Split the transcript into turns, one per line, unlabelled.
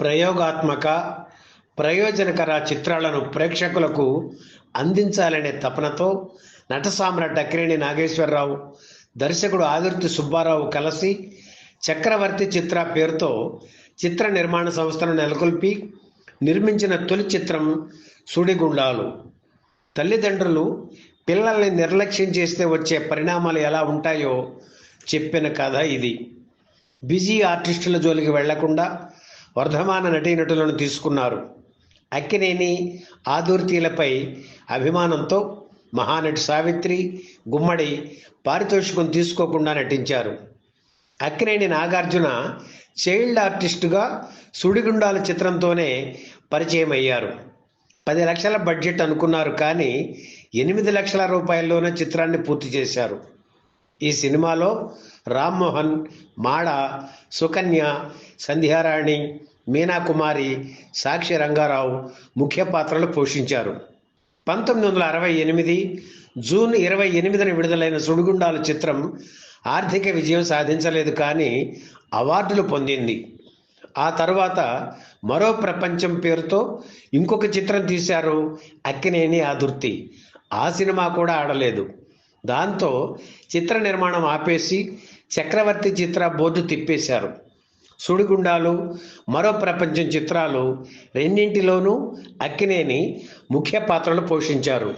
ప్రయోగాత్మక ప్రయోజనకర చిత్రాలను ప్రేక్షకులకు అందించాలనే తపనతో నట సామ్రాట్ నాగేశ్వరరావు దర్శకుడు ఆదుర్తి సుబ్బారావు కలిసి చక్రవర్తి చిత్ర పేరుతో చిత్ర నిర్మాణ సంస్థను నెలకొల్పి నిర్మించిన తొలి చిత్రం సుడిగుండాలు. తల్లిదండ్రులు పిల్లల్ని నిర్లక్ష్యం చేస్తే వచ్చే పరిణామాలు ఎలా ఉంటాయో చెప్పిన కథ ఇది. బిజీ ఆర్టిస్టుల జోలికి వెళ్ళకుండా వర్ధమాన నటీనటులను తీసుకున్నారు. అక్కినేని ఆదుర్తిలపై అభిమానంతో మహానటి సావిత్రి గుమ్మడి పారితోషికం తీసుకోకుండా నటించారు. అక్కినేని నాగార్జున చైల్డ్ ఆర్టిస్టుగా సుడిగుండాల చిత్రంతోనే పరిచయం అయ్యారు పది లక్షల బడ్జెట్ అనుకున్నారు కానీ ఎనిమిది లక్షల రూపాయల్లోనే చిత్రాన్ని పూర్తి చేశారు. ఈ సినిమాలో రామ్మోహన్ మాడ సుకన్య సంధ్యారాణి మీనాకుమారి సాక్షి రంగారావు ముఖ్య పాత్రలు పోషించారు. పంతొమ్మిది వందల అరవై ఎనిమిది జూన్ ఇరవై ఎనిమిదిన విడుదలైన సుడిగుండాల చిత్రం ఆర్థిక విజయం సాధించలేదు కానీ అవార్డులు పొందింది. ఆ తర్వాత మరో ప్రపంచం పేరుతో ఇంకొక చిత్రం తీశారు అక్కినేని ఆదుర్తి. ఆ సినిమా కూడా ఆడలేదు. దాంతో చిత్ర నిర్మాణం ఆపేసి చక్రవర్తి చిత్ర బోర్డు తిప్పేశారు. సుడిగుండాలు మరో ప్రపంచం చిత్రాలు రెండింటిలోనూ అక్కినేని ముఖ్య పాత్రలు పోషించారు.